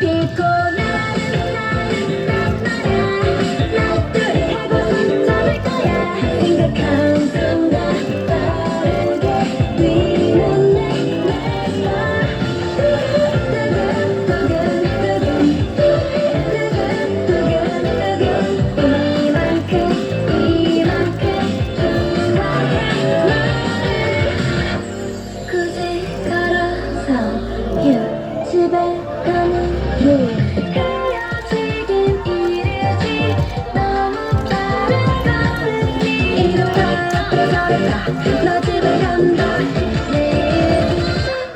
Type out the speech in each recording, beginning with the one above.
people. 고백하는 요 헤어지긴 이르지 너무 빠른 걸음이 이대로 앞으로 걸어가 너 집에 간다 내일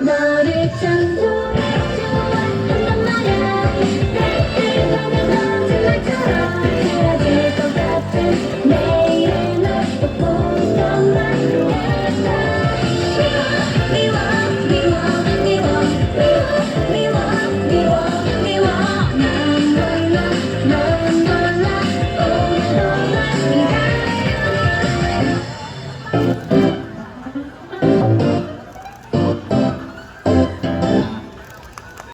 너를 창조해